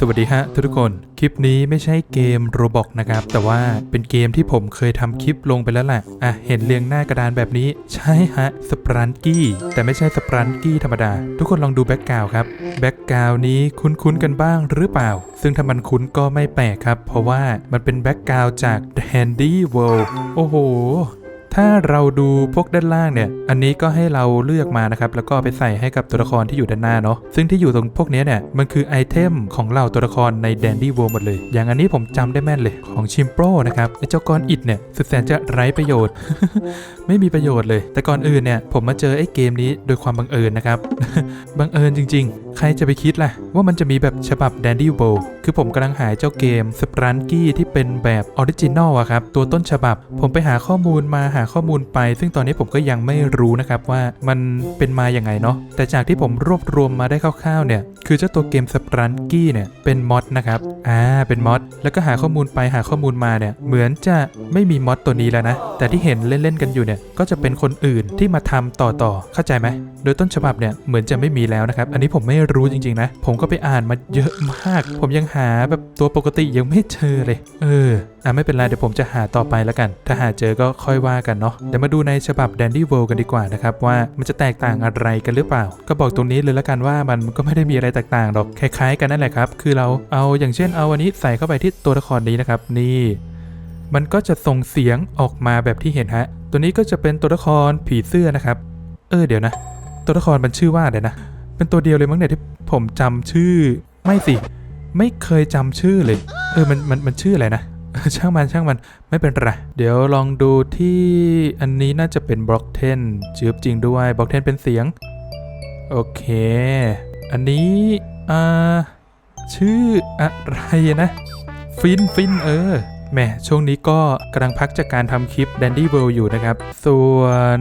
สวัสดีฮะทุกคน คลิปนี้ไม่ใช่เกมโรบอกนะครับ แต่ว่าเป็นเกมที่ผมเคยทำคลิปลงไปแล้วแหละอะเห็นเรียงหน้ากระดานแบบนี้ ใช่ฮะสปรันกี้ แต่ไม่ใช่สปรันกี้ธรรมดา ทุกคนลองดูแบ็กกราวครับ แบ็กกราวนี้คุ้นๆกันบ้างหรือเปล่า ซึ่งถ้ามันคุ้นก็ไม่แปลกครับ เพราะว่ามันเป็นแบ็กกราวจาก Dandy World โอ้โห ถ้าเราดูพวกด้านล่างเนี่ย อันนี้ก็ให้เราเลือกมานะครับ แล้วก็ไปใส่ให้กับตัวละครที่อยู่ด้านหน้าเนาะ ซึ่งที่อยู่ตรงพวกนี้เนี่ย มันคือไอเทมของเหล่าตัวละครใน Dandy World หมดเลย อย่างอันนี้ผมจำได้แม่นเลย ของชิมโปรนะครับไอเจ้าก้อนอิดเนี่ยสุดแสนจะไร้ประโยชน์ ไม่มีประโยชน์เลย แต่ก่อนอื่นเนี่ย ผมมาเจอไอเกมนี้โดยความบังเอิญนะครับ บังเอิญจริง ๆ ใครจะไปคิดล่ะ ว่ามันจะมีแบบฉบับ d a n d y w o คือผมกำลังหาเจ้าเกมสปรันกี้ที่เป็นแบบออริจินอลอะครับ ตัวต้นฉบับ ผมไปหาข้อมูลมาหาข้อมูลไป ซึ่งตอนนี้ผมก็ยังไม่รู้นะครับว่ามันเป็นมาอย่างไงเนาะแต่จากที่ผมรวบรวมมาได้คร่าวๆเนี่ยคือเจ้าตัวเกมสปรันกี้เนี่ยเป็นมอดนะครับอ่าเป็นมอดแล้วก็หาข้อมูลไปหาข้อมูลมาเนี่ยเหมือนจะไม่มีมอดตัวนี้แล้วนะแต่ที่เห็นเล่นๆกันอยู่เนี่ยก็จะเป็นคนอื่นที่มาทำต่อๆเข้าใจไหมโดยต้นฉบับเนี่ยเหมือนจะไม่มีแล้วนะครับอันนี้ผมไม่รู้จริงๆนะผมก็ไปอ่านมาเยอะมาก ผมยังหาแบบตัวปกติยังไม่เจอเลย เอออะไม่เป็นไรเดี๋ยวผมจะหาต่อไปแล้วกัน ถ้าหาเจอก็ค่อยว่ากันเนาะเดี๋ยวมาดูในฉบับ Dandy World กันดีกว่านะครับว่ามันจะแตกต่างอะไรกันหรือเปล่า ก็บอกตรงนี้เลยละกันว่ามันก็ไม่ได้มีอะไรแตกต่างหรอกคล้ายๆ กันนั่นแหละครับคือเราเอาอย่างเช่นเอาอันนี้ใส่เข้าไปที่ตัวละครนี้นะครับนี่มันก็จะส่งเสียงออกมาแบบที่เห็นฮะ ตัวนี้ก็จะเป็นตัวละครผีเสื้อนะครับ เออเดี๋ยวนะ ตัวละครมันชื่อว่าอะไรนะ เป็นตัวเดียวเลยมั้งเนี่ยที่ผมจำชื่อ ไม่สิ ไม่เคยจำชื่อเลย เออมันมันมันชื่ออะไรนะ ช่างมันช่างมันไม่เป็นไร เดี๋ยวลองดูที่อันนี้น่าจะเป็นบล็อกเทนจืบจริงด้วยบล็อกเทนเป็นเสียง โอเค อันนี้ อ่า ชื่ออะไรนะ ฟินฟินเออแหมช่วงนี้ก็กำลังพักจากการทำคลิป Dandy World อยู่นะครับ ส่วน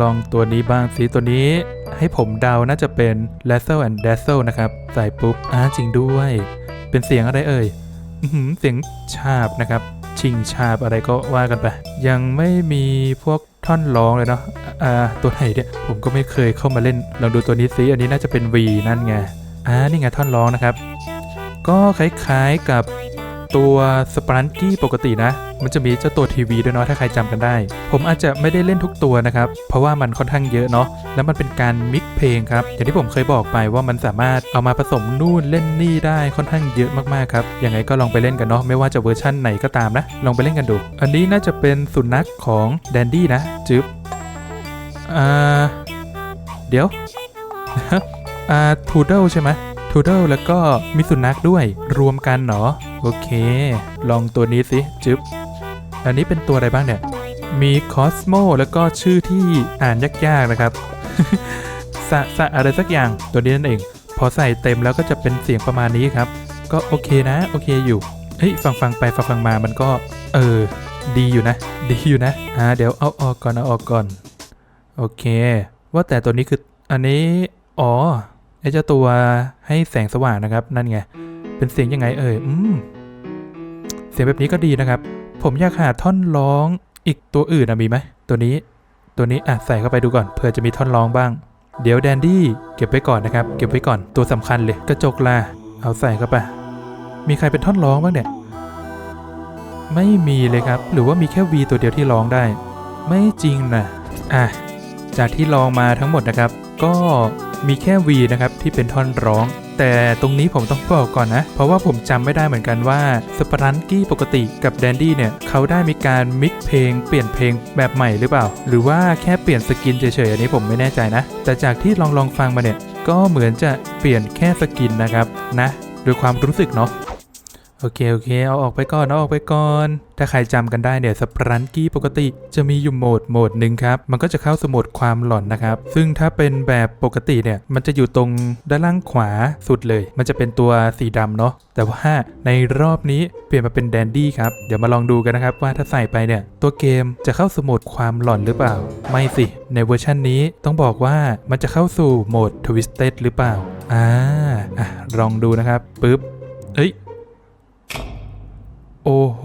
ลองตัวนี้บ้างสิตัวนี้ให้ผมเดาน่าจะเป็น Lasso and Dazzle นะครับ ใส่ปุ๊บอ่าจริงด้วย เป็นเสียงอะไรเอ่ย เสียงชาบนะครับ ชิงชาบอะไรก็ว่ากันไป ยังไม่มีพวกท่อนร้องเลยเนาะอ่าตัวไหนเนี่ยผมก็ไม่เคยเข้ามาเล่นลองดูตัวนี้สิอันนี้น่าจะเป็น V นั่นไงอ่านี่ไงท่อนร้องนะครับ ก็คล้ายๆกับตัวสปรันกี้ปกตินะ มันจะมีเจ้าตัวทีวีด้วยเนาะถ้าใครจำกันได้ ผมอาจจะไม่ได้เล่นทุกตัวนะครับ เพราะว่ามันค่อนข้างเยอะเนาะแล้วมันเป็นการมิกเพลงครับอย่างที่ผมเคยบอกไปว่ามันสามารถเอามาผสมนู่นเล่นนี่ได้ค่อนข้างเยอะมากๆครับยังไงก็ลองไปเล่นกันเนาะไม่ว่าจะเวอร์ชั่นไหนก็ตามนะ ลองไปเล่นกันดู อันนี้น่าจะเป็นสุนัขของแดนดี้นะจึ๊บอ่าเดี๋ยวอ่าทูเดิลใช่ไหมทูเดิลแล้วก็มีสุนัขด้วยรวมกันเนาะโอเค ลองตัวนี้สิ จึ๊บ อันนี้เป็นตัวอะไรบ้างเนี่ย มีคอสโมแล้วก็ชื่อที่อ่านยากๆนะครับสะสะอะไรสักอย่างตัวนี้นั่นเอง พอใส่เต็มแล้วก็จะเป็นเสียงประมาณนี้ครับ ก็โอเคนะ โอเคอยู่เฮ้ยฟังฟังไปฟังฟังมามันก็ เออ ดีอยู่นะ ดีอยู่นะอ่าเดี๋ยวเอาออกก่อนเอาออกก่อน โอเค ว่าแต่ตัวนี้คืออันนี้อ๋อไอเจ้าตัวให้แสงสว่างนะครับ นั่นไง เป็นเสียงยังไงเอ่ยอืมเสียงแบบนี้ก็ดีนะครับ ผมอยากหาท่อนร้องอีกตัวอื่นนะมีไหมตัวนี้ ตัวนี้อะใส่เข้าไปดูก่อนเผื่อจะมีท่อนร้องบ้าง เดี๋ยวแดนดี้เก็บไว้ก่อนนะครับ เก็บไว้ก่อนตัวสำคัญเลยกระจกล่ะเอาใส่เข้าไป มีใครเป็นท่อนร้องบ้างเนี่ย ไม่มีเลยครับ หรือว่ามีแค่วีตัวเดียวที่ร้องได้ ไม่จริงนะอะจากที่ลองมาทั้งหมดนะครับ ก็มีแค่ V นะครับที่เป็นท่อนร้อง แต่ตรงนี้ผมต้องบอกก่อนนะ เพราะว่าผมจำไม่ได้เหมือนกันว่าสปรันกี้ปกติกับแดนดี้เนี่ย เขาได้มีการมิกเพลงเปลี่ยนเพลงแบบใหม่หรือเปล่า หรือว่าแค่เปลี่ยนสกินเฉยๆ อันนี้ผมไม่แน่ใจนะ แต่จากที่ลองลองฟังมาเนี่ย ก็เหมือนจะเปลี่ยนแค่สกินนะครับนะโดยความรู้สึกเนาะ โอเคโอเค เอาออกไปก่อนเอาออกไปก่อน ถ้าใครจำกันได้เนี่ยสปรันกี้ปกติจะมีอยู่โหมดโหมดหนึ่งครับ มันก็จะเข้าสโหมดความหลอนนะครับ ซึ่งถ้าเป็นแบบปกติเนี่ยมันจะอยู่ตรงด้านล่างขวาสุดเลย มันจะเป็นตัวสีดำเนาะแต่ว่าในรอบนี้เปลี่ยนมาเป็นแดนดี้ครับ เดี๋ยวมาลองดูกันนะครับว่าถ้าใส่ไปเนี่ย ตัวเกมจะเข้าสโหมดความหลอนหรือเปล่า ไม่สิ ในเวอร์ชันนี้ต้องบอกว่ามันจะเข้าสู่โหมดทวิสเต็ดหรือเปล่าอ่าอะลองดูนะครับปึ๊บเอ้ย โอ้โห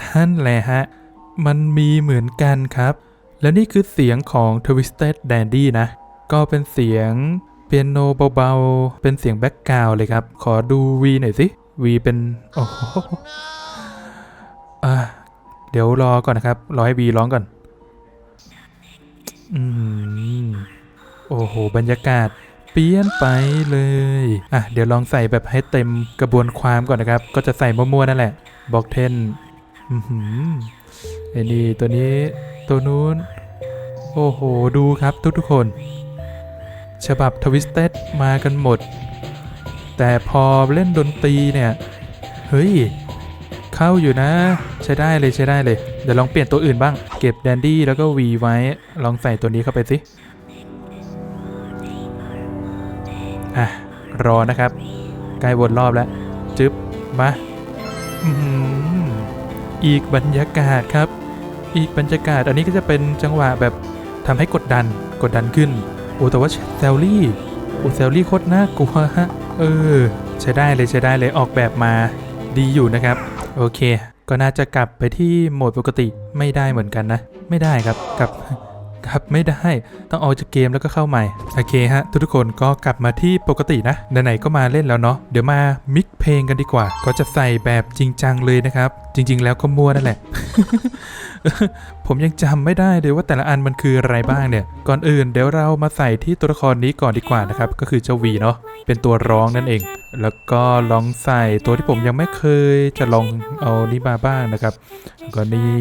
นั่นแหละฮะ มันมีเหมือนกันครับ และนี่คือเสียงของ Twisted Dandy นะ ก็เป็นเสียงเปียโนเบาๆ เป็นเสียงแบ็กกราวเลยครับ ขอดูวีหน่อยสิวีเป็น โอ้โหอะเดี๋ยวรอก่อนนะครับ รอให้วีร้องก่อน อืม โอ้โห บรรยากาศ เปลี่ยนไปเลย อะ เดี๋ยวลองใส่แบบให้เต็มกระบวนความก่อนนะครับ ก็จะใส่มั่วๆนั่นแหละบอกเทนอือหือไอ้นี่ตัวนี้ตัวนู้น โอ้โห ดูครับทุกๆคน ฉบับทวิสเต็ดมากันหมด แต่พอเล่นดนตรีเนี่ย เฮ้ย เข้าอยู่นะ ใช้ได้เลยใช้ได้เลย เดี๋ยวลองเปลี่ยนตัวอื่นบ้าง เก็บแดนดี้แล้วก็วีไว้ ลองใส่ตัวนี้เข้าไปสิ รอนะครับใกล้วนรอบแล้วจึ๊บมาอื้มอีกบรรยากาศครับ อีกบรรยากาศอันนี้ก็จะเป็นจังหวะแบบทำให้กดดันกดดันขึ้นโอ้แต่ว่าแซลลี่โอ้แซลลี่โคตรน่ากลัวฮะเออ ใช้ได้เลยใช้ได้เลยออกแบบมาดีอยู่นะครับ โอเค ก็น่าจะกลับไปที่โหมดปกติไม่ได้เหมือนกันนะ ไม่ได้ครับกลับ กลับไม่ได้ต้องออกจากเกมแล้วก็เข้าใหม่ โอเคฮะ ทุกๆคนก็กลับมาที่ปกตินะไหนๆก็มาเล่นแล้วเนาะเดี๋ยวมามิกเพลงกันดีกว่า ก็จะใส่แบบจริงจังเลยนะครับ จริง ๆ แล้วก็มั่วนั่นแหละ ผมยังจำไม่ได้เลยว่าแต่ละอันมันคืออะไรบ้างเนี่ย ก่อนอื่นเดี๋ยวเรามาใส่ที่ตัวละครนี้ก่อนดีกว่านะครับ ก็คือเจ้าวีเนาะเป็นตัวร้องนั่นเอง แล้วก็ลองใส่ตัวที่ผมยังไม่เคยจะลองเอานี่มาบ้างนะครับก็นี่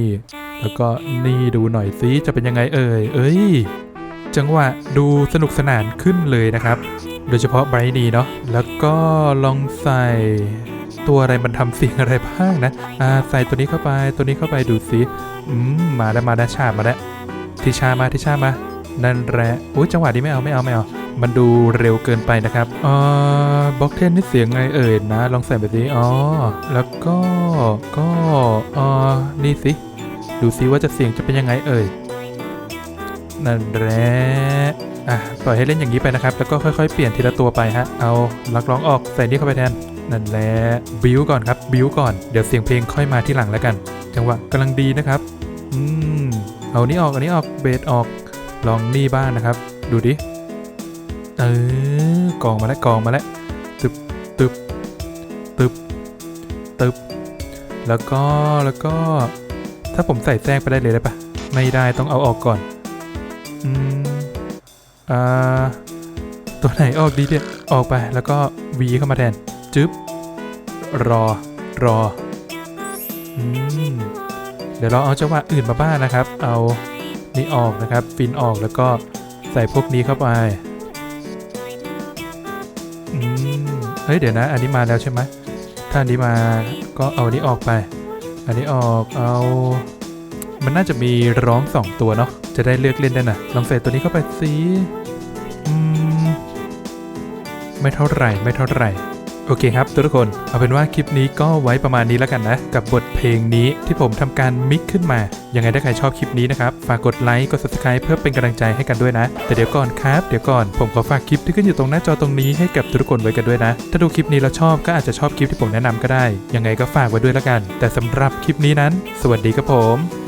แล้วก็นี่ดูหน่อยซิจะเป็นยังไงเอ่ย เอ้ย จังหวะดูสนุกสนานขึ้นเลยนะครับ โดยเฉพาะไบรท์นี้เนาะ แล้วก็ลองใส่ตัวอะไรมันทำเสียงอะไรบ้างนะ อ่าใส่ตัวนี้เข้าไปตัวนี้เข้าไปดูซิอืมมาแล้วมาแล้วชามาแล้วทิชามาทิชามา นั่นแหละอุ้ยจังหวะนี้ไม่เอาไม่เอาไม่เอา มันดูเร็วเกินไปนะครับอ่าบล็อกเทนนี่เสียงไงเอ่ยนะ ลองใส่แบบนี้อ๋อแล้วก็ก็อ่านี่สิ ดูซิว่าจะเสียงจะเป็นยังไงเอ่ย นั่นแหละอะปล่อยให้เล่นอย่างนี้ไปนะครับ แล้วก็ค่อยๆเปลี่ยนทีละตัวไปฮะ เอาลักร้องออกใส่นี่เข้าไปแทน นั่นแหละบิวก่อนครับบิวก่อน เดี๋ยวเสียงเพลงค่อยมาที่หลังแล้วกัน จังหวะกำลังดีนะครับ อืม เอานี้ออก อันนี้ออกเบสออก ลองนี่บ้างนะครับ ดูดิ เออกองมาแล้วกองมาแล้ว ตึบตึบตึบตึบ แล้วก็ แล้วก็ ถ้าผมใส่แทรกไปได้เลยได้ปะไม่ได้ต้องเอาออกก่อน อืม อ่า ตัวไหนออกดีเนี่ยออกไปแล้วก็วีเข้ามาแทน จึ๊บ รอ รอ อืม เดี๋ยวเราเอาจังหวะอื่นมาบ้างนะครับ เอานี่ออกนะครับ ฟินออกแล้วก็ใส่พวกนี้เข้าไป อืม เฮ้ย เดี๋ยวนะ อันนี้มาแล้วใช่ไหมถ้าอันนี้มาก็เอานนี้ออกไป อันนี้ออกเอา มันน่าจะมีร้องสองตัวเนาะจะได้เลือกเล่นได้นะลองใส่ตัวนี้เข้าไปสิอืมไม่เท่าไหร่ไม่เท่าไหร่ โอเคครับทุกคน เอาเป็นว่าคลิปนี้ก็ไว้ประมาณนี้แล้วกันนะ กับบทเพลงนี้ที่ผมทำการมิกขึ้นมา ยังไงถ้าใครชอบคลิปนี้นะครับ ฝากกดไลค์กด subscribe เพื่อเป็นกำลังใจให้กันด้วยนะ แต่เดี๋ยวก่อนครับ เดี๋ยวก่อนผมขอฝากคลิปที่ขึ้นอยู่ตรงหน้าจอตรงนี้ให้กับทุกคนไว้กันด้วยนะ ถ้าดูคลิปนี้แล้วชอบก็อาจจะชอบคลิปที่ผมแนะนำก็ได้ ยังไงก็ฝากไว้ด้วยแล้วกัน แต่สำหรับคลิปนี้นั้น สวัสดีครับผม